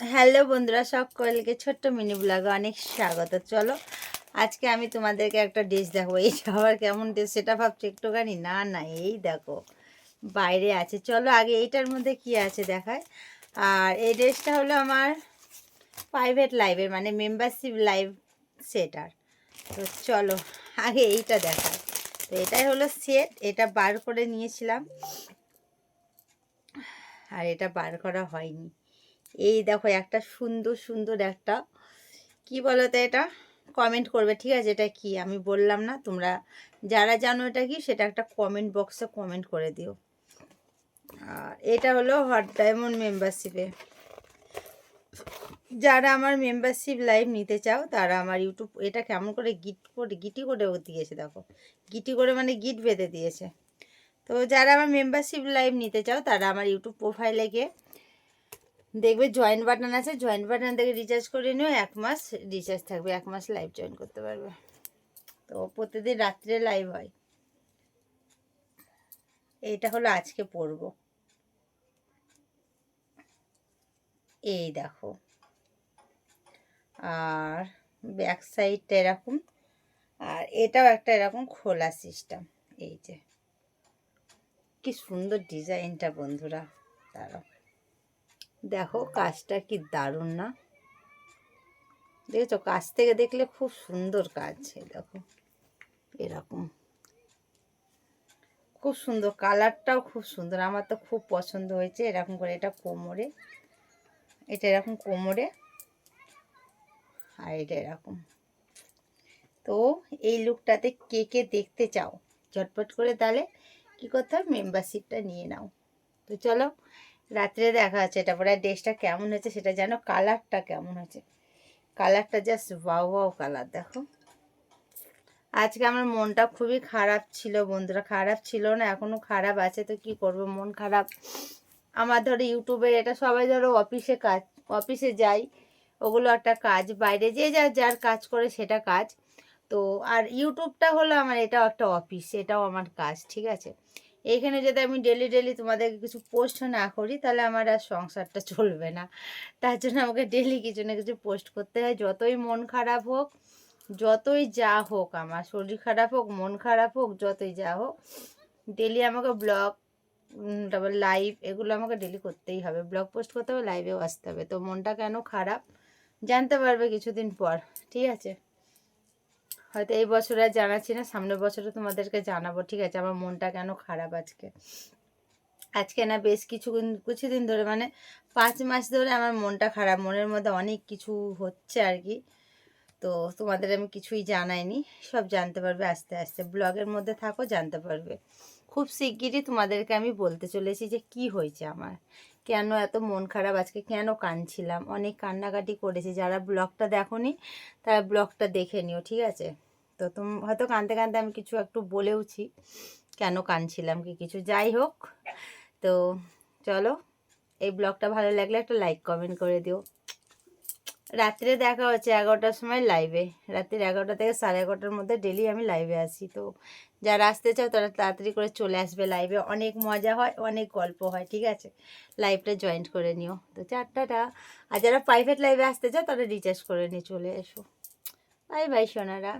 Hello বন্ধুরা, সকলকে ছোট্ট মিনি ব্লগে অনেক স্বাগত। চলো, আজকে আমি তোমাদেরকে একটা ড্রেস দেখো এই আবার কেমন ড্রেস সেটা ভাবছি একটুখানি। না না, এই দেখো, বাইরে আছে। চলো, আগে এইটার মধ্যে কি আছে দেখায় আর এই ড্রেসটা হলো আমার প্রাইভেট লাইভের মানে মেম্বারশিপ লাইভ সেটার। তো চলো, আগে এইটা দেখায় তো এটাই হলো সেট এটা বার করে নিয়েছিলাম। আর এটা বার করা হয়নি। এই দেখো একটা সুন্দর সুন্দর একটা, কি বলো তো এটা? কমেন্ট করবে, ঠিক আছে? এটা কি? আমি বললাম না, তোমরা যারা জানো এটা কি, সেটা একটা কমেন্ট বক্সে কমেন্ট করে দিও। আর এটা হলো হট ডায়মন্ড মেম্বারশিপে যারা আমার মেম্বারশিপ লাইভ নিতে চাও, তারা আমার ইউটিউব এটা কেমন করে গিট করে গিটি করে দিয়েছে, দেখো। গিটি করে মানে গিট বেঁধে দিয়েছে। তো যারা আমার মেম্বারশিপ লাইভ নিতে চাও, তারা আমার ইউটিউব প্রোফাইলে গিয়ে দেখবে জয়েন্ট বাটন আছে জয়েন্ট বাটন থেকে রিচার্জ করে নিও, এক মাস রিচার্জ থাকবে, এক মাস লাইভ জয়েন করতে পারবে। তো প্রতিদিন রাত্রে লাইভ হয়। এইটা হলো আজকে পড়ব। এই দেখো। আর ব্যাক সাইডটা এরকম, আর এটাও একটা এরকম খোলা সিস্টেম এই যে, কি সুন্দর ডিজাইনটা বন্ধুরা, দাঁড়াও। দেখো, কাজটা কি দারুণ না? দেখেছ, কাজ থেকে দেখলে খুব সুন্দর কাজ দেখো। এরকম। খুব সুন্দর, কালারটাও খুব সুন্দর, আমার তো খুব পছন্দ হয়েছে এরকম করে, এটা কোমরে। এটা এরকম কোমরে, আর এটা এরকম। তো এই লুকটাতে কে কে দেখতে চাও? ঝটপট করে তাহলে কী করতে হবে? মেম্বারশিপটা নিয়ে নাও। তো চলো, রাত্রে দেখা আছে এটা পরে ড্রেসটা কেমন হয়েছে সেটা জানো? কালারটা কেমন হয়েছে? কালারটা জাস্ট বাউ বাউ কালার দেখো। আজকে আমার মনটা খুবই খারাপ ছিল বন্ধুরা। খারাপ ছিল না এখনও খারাপ আছে, তো কি করব? মন খারাপ। আমার ধরো ইউটিউবের এটা সবাই ধরো অফিসে কাজ অফিসে যাই, ওগুলো একটা কাজ, বাইরে যে যার যার কাজ করে সেটা কাজ। তো আর ইউটিউবটা হলো আমার, এটাও একটা অফিস এটাও আমার কাজ, ঠিক আছে? এইখানে যদি আমি ডেলি ডেলি তোমাদেরকে কিছু পোস্ট না করি, তাহলে আমার আর সংসারটা চলবে না। তার জন্য আমাকে ডেলি কিছু না কিছু পোস্ট করতে হয়। যতই মন খারাপ হোক, যতই যা হোক আমার, শরীর খারাপ হোক, মন খারাপ হোক, যতই যা হোক ডেলি আমাকে ব্লগ তারপর লাইভ এগুলো আমাকে ডেলি করতেই হবে। ব্লগ পোস্ট করতে হবে লাইভেও আসতে হবে। তো মনটা কেন খারাপ? জানতে পারবে কিছুদিন পর। ঠিক আছে? হয়তো এই বছরে আর জানাচ্ছি না, সামনের বছরে তোমাদেরকে জানাব, ঠিক আছে? আমার মনটা কেন খারাপ আজকে? আজকে না বেশ কিছু কিছুদিন ধরে মানে পাঁচ মাস ধরে আমার মনটা খারাপ, মনের মধ্যে অনেক কিছু হচ্ছে আর কি। তো তোমাদের আমি কিছুই জানাইনি, সব জানতে পারবে আস্তে আস্তে। ব্লগের মধ্যে থাকো, জানতে পারবে। খুব শিগগিরই তোমাদেরকে আমি বলতে চলেছি যে কি হয়েছে আমার। কেন এত মন খারাপ? আজকে কেন কাঁদছিলাম? অনেক কান্নাকাটি করেছি। যারা ব্লগটা দেখোনি, তারা ব্লগটা দেখে নিও, ঠিক আছে? তো তুমি, হয়তো কাঁদতে কাঁদতে আমি কিছু একটু বলেওছি কেন কাঁদছিলাম কি কিছু। যাই হোক, তো চলো, এই ব্লগটা ভালো লাগলে একটা লাইক কমেন্ট করে দিও। রাত্রে দেখা হচ্ছে এগারোটার সময় লাইভে রাত্রির এগারোটা থেকে সাড়ে এগারোটার মধ্যে ডেলি আমি লাইভে আসি তো যারা আসতে চাও, তারা তাড়াতাড়ি করে চলে আসবে লাইভে অনেক মজা হয়, অনেক গল্প হয়, ঠিক আছে? লাইভটা জয়েন্ট করে নিও। তো চারটাটা আর যারা প্রাইভেট লাইভে আসতে চাও, তারা রিচার্জ করে নিয়ে চলে এসো। Bye bye Sonara.